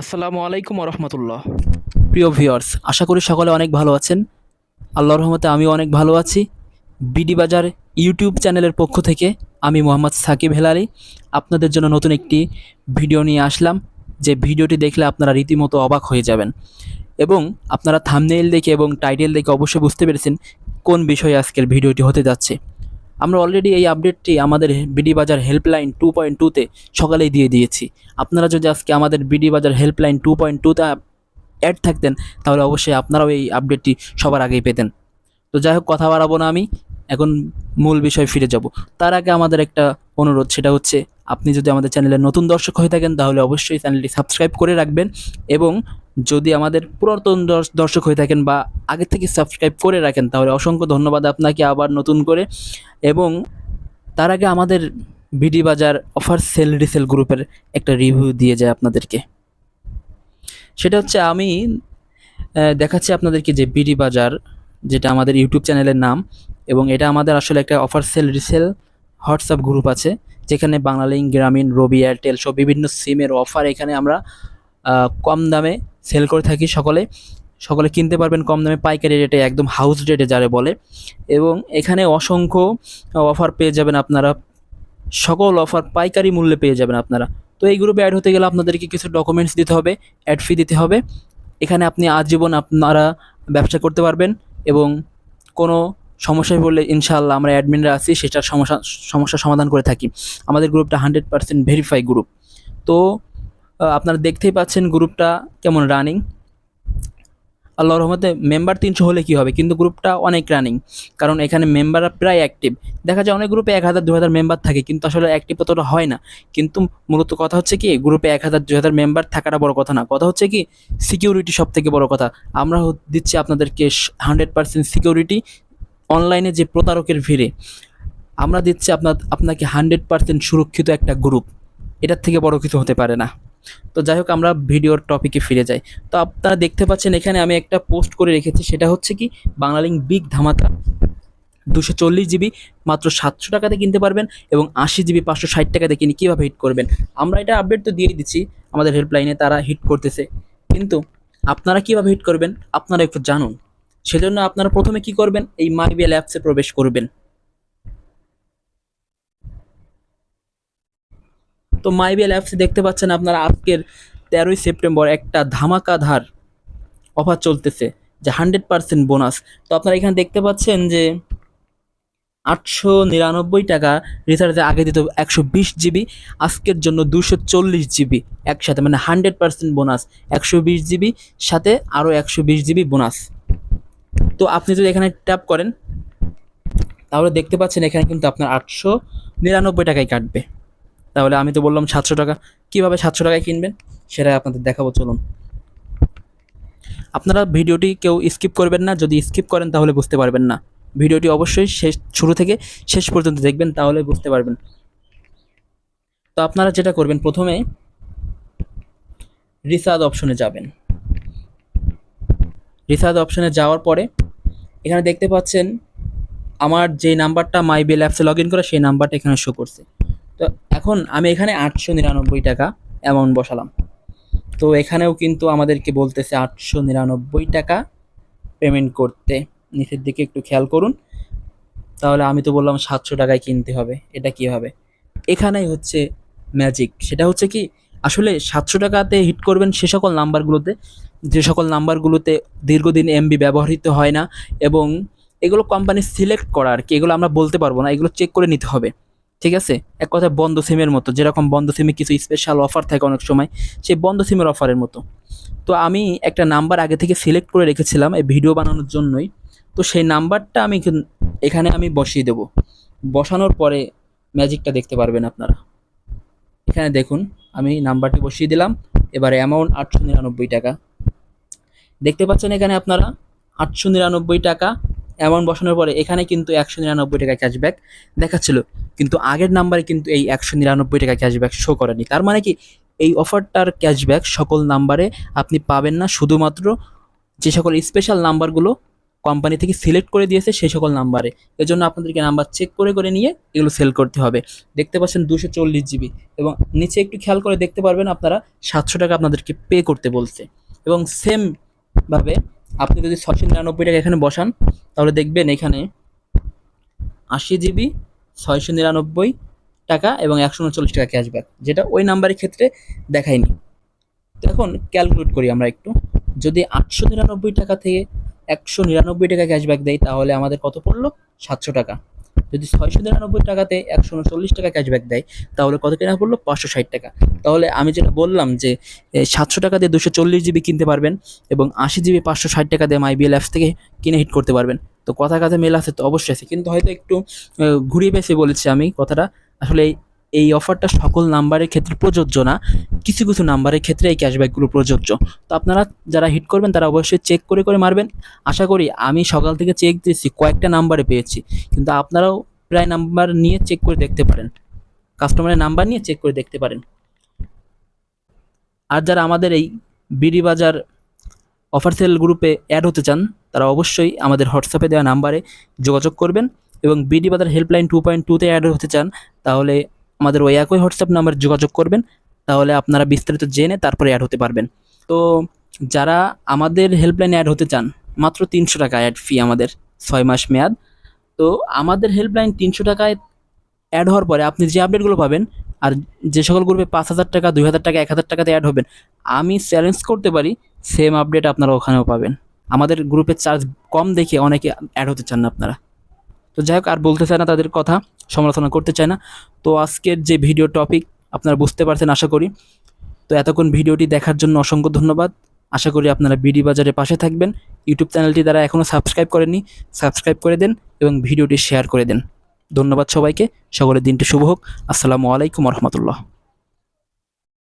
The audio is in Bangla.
আসসালামু আলাইকুম রহমতুল্লাহ প্রিয় ভিউয়ার্স, আশা করি সকলে অনেক ভালো আছেন। আল্লাহর রহমতে আমিও অনেক ভালো আছি। বিডি বাজার ইউটিউব চ্যানেলের পক্ষ থেকে আমি মোহাম্মদ সাকিব হেলালি। আপনাদের জন্য নতুন একটি ভিডিও নিয়ে আসলাম। যে ভিডিওটি দেখলে আপনারা রীতিমতো অবাক হয়ে যাবেন। এবং আপনারা থামনেইল দেখে এবং টাইটেল দেখে অবশ্যই বুঝতে পেরেছেন কোন বিষয়ে আজকের ভিডিওটি হতে যাচ্ছে। আমরা অলরেডি এই আপডেটটি আমাদের বিডি বাজার হেল্পলাইন টু পয়েন্ট টুতে সকালেই দিয়ে দিয়েছি। আপনারা যদি আজকে আমাদের BD Bazar helpline two point টুতে অ্যাড থাকতেন, তাহলে অবশ্যই আপনারাও এই আপডেটটি সবার আগেই পেতেন। তো যাই হোক, কথা বাড়াবো না আমি, এখন মূল বিষয় ফিরে যাব। তার আগে আমাদের একটা অনুরোধ সেটা হচ্ছে, আপনি যদি আমাদের চ্যানেলের নতুন দর্শক হয়ে থাকেন, তাহলে অবশ্যই চ্যানেলটি সাবস্ক্রাইব করে রাখবেন এবং যদি আমাদের পুরাতন দর্শ- দর্শক হয়ে থাকেন বা আগে থেকে সাবস্ক্রাইব করে রাখেন, তাহলে অসংখ্য ধন্যবাদ আপনাকে আবার নতুন করে। এবং তার আগে আমাদের বিডি বাজার অফার সেল রিসেল গ্রুপের একটা রিভিউ দিয়ে যায় আপনাদেরকে। সেটা হচ্ছে আমি দেখাচ্ছি আপনাদেরকে যে বিডি বাজার, যেটা আমাদের ইউটিউব চ্যানেলের নাম, এবং এটা আমাদের আসলে একটা offer sale resale WhatsApp group আছে, যেখানে বাংলালিঙ্ক গ্রামীণ, রবি, এয়ারটেল সব বিভিন্ন সিমের অফার এখানে আমরা কম দামে সেল করে থাকি সকলে। সকলে কিনতে পারবেন কম দামে, পাইকারি রেটে একদম হাউস রেটে যারে বলে। এবং এখানে অসংখ্য অফার পেয়ে যাবেন আপনারা। সকল অফার পাইকারি মূল্যে পেয়ে যাবেন আপনারা। তো এই গ্রুপে অ্যাড হতে গেলে আপনাদেরকে কিছু ডকুমেন্টস দিতে হবে অ্যাড ফি দিতে হবে। এখানে আপনি আজীবন আপনারা ব্যবসা করতে পারবেন এবং কোনো সমস্যায় পড়লে ইনশাআল্লাহ আমরা অ্যাডমিনরা আছি, সেটার সমস্যা সমস্যার সমাধান করে থাকি। আমাদের গ্রুপটা হান্ড্রেড পার্সেন্ট ভেরিফাই গ্রুপ তো আপনারা দেখতেই পাচ্ছেন গ্রুপটা কেমন রানিং আল্লাহ রহমতে মেম্বার তিনশো হলে কি হবে? কিন্তু গ্রুপটা অনেক রানিং কারণ এখানে মেম্বাররা প্রায় অ্যাক্টিভ দেখা যায় অনেক গ্রুপে এক হাজার দু হাজার মেম্বার থাকে, কিন্তু আসলে অ্যাক্টিভ ততটা হয় না। কিন্তু মূলত কথা হচ্ছে কি গ্রুপে এক হাজার দু হাজার মেম্বার থাকাটা বড় কথা না। কথা হচ্ছে কি সিকিউরিটি সব থেকে বড় কথা। আমরা দিচ্ছি আপনাদেরকে হান্ড্রেড পার্সেন্ট সিকিউরিটি অনলাইনে যে প্রতারকের ভিড়ে, আমরা দিচ্ছি আপনার, আপনাকে হান্ড্রেড পার্সেন্ট সুরক্ষিত একটা গ্রুপ এটার থেকে বড় কিছু হতে পারে না। তো যাই হোক, আমরা ভিডিওর টপিকে ফিরে যাই। তো আপনারা দেখতে পাচ্ছেন, এখানে আমি একটা পোস্ট করে রেখেছি। সেটা হচ্ছে কি বাংলালিঙ্ক বিগ ধামাকা দুশো চল্লিশ জিবি মাত্র সাতশো টাকাতে কিনতে পারবেন এবং আশি জিবি পাঁচশো ষাট টাকাতে কিনে কীভাবে হিট করবেন। আমরা এটা আপডেট তো দিয়েই দিচ্ছি, আমাদের হেল্পলাইনে তারা হিট করতেছে। কিন্তু আপনারা কীভাবে হিট করবেন, আপনারা একটু জানুন। সেজন্য আপনারা প্রথমে কি করবেন? এই মাইবিএল অ্যাপসে প্রবেশ করবেন। তো মাইবিএল অ্যাপসে দেখতে পাচ্ছেন আপনারা আজকের তেরোই সেপ্টেম্বর একটা ধামাকাধার অফার চলতেছে, যে হান্ড্রেড পার্সেন্ট বোনাস। তো আপনারা এখানে দেখতে পাচ্ছেন যে আটশো নিরানব্বই টাকা রিচার্জে আগে দিত একশো বিশ জিবি, আজকের জন্য দুশো চল্লিশ জিবি একসাথে মানে হান্ড্রেড পার্সেন্ট বোনাস। একশো বিশ জিবি, সাথে আরও একশো বিশ জিবি বোনাস। তো আপনি যদি এখানে ট্যাপ করেন, তাহলে দেখতে পাচ্ছেন এখানে কিন্তু আপনার আটশো নিরানব্বই টাকায় কাটবে। তাহলে আমি তো বললাম সাতশো টাকা। কীভাবে সাতশো টাকায় কিনবেন? সেটা আপনাদের দেখাবো, চলুন। আপনারা ভিডিওটি কেউ স্কিপ করবেন না। যদি স্কিপ করেন, তাহলে বুঝতে পারবেন না। ভিডিওটি অবশ্যই শেষ, শুরু থেকে শেষ পর্যন্ত দেখবেন, তাহলে বুঝতে পারবেন। তো আপনারা যেটা করবেন, প্রথমে রিসার্চ অপশনে যাবেন। রিসার্চ অপশনে যাওয়ার পরে এখানে দেখতে পাচ্ছেন আমার যে নাম্বারটা মাই বিল অ্যাপসে লগ ইন করা সেই নাম্বারটা এখানে শো করছে। তো এখন আমি এখানে আটশো নিরানব্বই টাকা অ্যামাউন্ট বসালাম। তো এখানেও কিন্তু আমাদেরকে বলতেছে আটশো নিরানব্বই টাকা পেমেন্ট করতে। নিচের দিকে একটু খেয়াল করুন। তাহলে আমি তো বললাম সাতশো টাকায় কিনতে হবে, এটা কি হবে এখানেই হচ্ছে ম্যাজিক সেটা হচ্ছে কি, আসলে সাতশো টাকাতে হিট করবেন সে সকল নাম্বারগুলোতে যে সকল নাম্বারগুলোতে দীর্ঘদিন এমবি ব্যবহৃত হয় না এবং এগুলো কোম্পানি সিলেক্ট করা আর কি, এগুলো আমরা বলতে পারব না, এগুলো চেক করে নিতে হবে, ঠিক আছে? এক কথায় বন্ধ সিমের মতো, যেরকম বন্ধ সিমে কিছু স্পেশাল অফার থাকে অনেক সময়, সেই বন্ধ সিমের অফারের মতো। তো আমি একটা নাম্বার আগে থেকে সিলেক্ট করে রেখেছিলাম এই ভিডিও বানানোর জন্যই, তো সেই নাম্বারটা আমি এখানে আমি বসিয়ে দেব। বসানোর পরে ম্যাজিকটা দেখতে পারবেন আপনারা। এখানে দেখুন, আমি নাম্বারটি বসিয়ে দিলাম, এবার অ্যামাউন্ট আটশো নিরানব্বই টাকা। দেখতে পাচ্ছেন এখানে আপনারা আটশো নিরানব্বই টাকা অ্যামাউন্ট বসানোর পরে এখানে কিন্তু একশো নিরানব্বই টাকা ক্যাশব্যাক দেখাচ্ছিল। কিন্তু আগের নাম্বারে কিন্তু এই একশো নিরানব্বই টাকা ক্যাশব্যাক শো করেনি। তার মানে কি? এই অফারটার ক্যাশব্যাক সকল নাম্বারে আপনি পাবেন না। শুধুমাত্র যে সকল স্পেশাল নাম্বারগুলো কোম্পানি থেকে সিলেক্ট করে দিয়েছে সেই সকল নাম্বারে এজন্য আপনাদেরকে নাম্বার চেক করে করে নিয়ে এগুলো সেল করতে হবে। দেখতে পাচ্ছেন দুশো চল্লিশ জিবি এবং নিচে একটু খেয়াল করে দেখতে পারবেন আপনারা সাতশো টাকা আপনাদেরকে পে করতে বলছে। এবং সেম ভাবে আপনি যদি ছশো নিরানব্বই টাকা এখানে বসান, তাহলে দেখবেন এখানে আশি জিবি, ছয়শো নিরানব্বই টাকা এবং একশো উনচল্লিশ টাকা ক্যাশব্যাক যেটা ওই নাম্বারের ক্ষেত্রে দেখায়নি। এখন ক্যালকুলেট করি আমরা একটু। যদি আটশো নিরানব্বই টাকা থেকে একশো নিরানব্বই টাকা ক্যাশব্যাক দেয়, তাহলে আমাদের কত পড়ল? সাতশো টাকা। যদি ছয়শো নিরানব্বই টাকাতে একশো উনচল্লিশ টাকা ক্যাশব্যাক দেয়, তাহলে কত টাকা পড়ল? পাঁচশো ষাট টাকা। তাহলে আমি যেটা বললাম যে সাতশো টাকা দিয়ে দুশো চল্লিশ জিবি কিনতে পারবেন এবং আশি জিবি পাঁচশো ষাট টাকা দিয়ে মাইবিএল অ্যাপস থেকে কিনে হিট করতে পারবেন। তো কথা কাছে মেল আছে তো অবশ্যই আছে। কিন্তু হয়তো একটু ঘুরিয়ে পেঁচে বলেছি আমি কথাটা। আসলে এই- অফারটা সকল নাম্বারের ক্ষেত্রে প্রযোজ্য না। কিছু কিছু নাম্বারের ক্ষেত্রে এই ক্যাশব্যাকগুলো প্রযোজ্য। তো আপনারা যারা হিট করবেন তারা অবশ্যই চেক করে করে মারবেন। আশা করি আমি সকাল থেকে চেক দিয়েছি কয়েকটা নাম্বারে পেয়েছি। কিন্তু আপনারাও প্রায় নাম্বার নিয়ে চেক করে দেখতে পারেন। কাস্টমারের নাম্বার নিয়ে চেক করে দেখতে পারেন। আর যারা আমাদের এই বিডি বাজার অফার সেল গ্রুপে অ্যাড হতে চান তারা অবশ্যই আমাদের হোয়াটসঅ্যাপে দেওয়া নাম্বারে যোগাযোগ করবেন এবং BD Bazar helpline two point টুতে অ্যাড হতে চান তাহলে আমাদের ওই একই হোয়াটসঅ্যাপ নাম্বারে যোগাযোগ করবেন, তাহলে আপনারা বিস্তারিত জেনে তারপরে অ্যাড হতে পারবেন। তো যারা আমাদের হেল্পলাইনে অ্যাড হতে চান, মাত্র তিনশো টাকা অ্যাড ফি আমাদের ছয় মাস মেয়াদ। তো আমাদের হেল্পলাইন তিনশো টাকায় অ্যাড হওয়ার পরে আপনি যে আপডেটগুলো পাবেন, আর যে সকল গ্রুপে পাঁচ হাজার টাকা, দুই হাজার টাকা, এক হাজার টাকাতে অ্যাড হবেন, আমি চ্যালেঞ্জ করতে পারি সেম আপডেট আপনারা ওখানেও পাবেন। আমাদের গ্রুপের চার্জ কম দেখে অনেকে অ্যাড হতে চান না আপনারা। তো যাই হোক, আর বলতে চায় না তাদের কথা সমালোচনা করতে চায় না। তো আজকের যে ভিডিও টপিক আপনারা বুঝতে পারছেন, আশা করি। তো এতক্ষণ ভিডিওটি দেখার জন্য অসংখ্য ধন্যবাদ। আশা করি আপনারা বিডি বাজারে পাশে থাকবেন। ইউটিউব চ্যানেলটি দ্বারা এখনও সাবস্ক্রাইব করেননি সাবস্ক্রাইব করে দেন এবং ভিডিওটি শেয়ার করে দেন। ধন্যবাদ সবাইকে। সকলের দিনটি শুভ হোক। আসসালামু আলাইকুম রহমতুল্লাহ।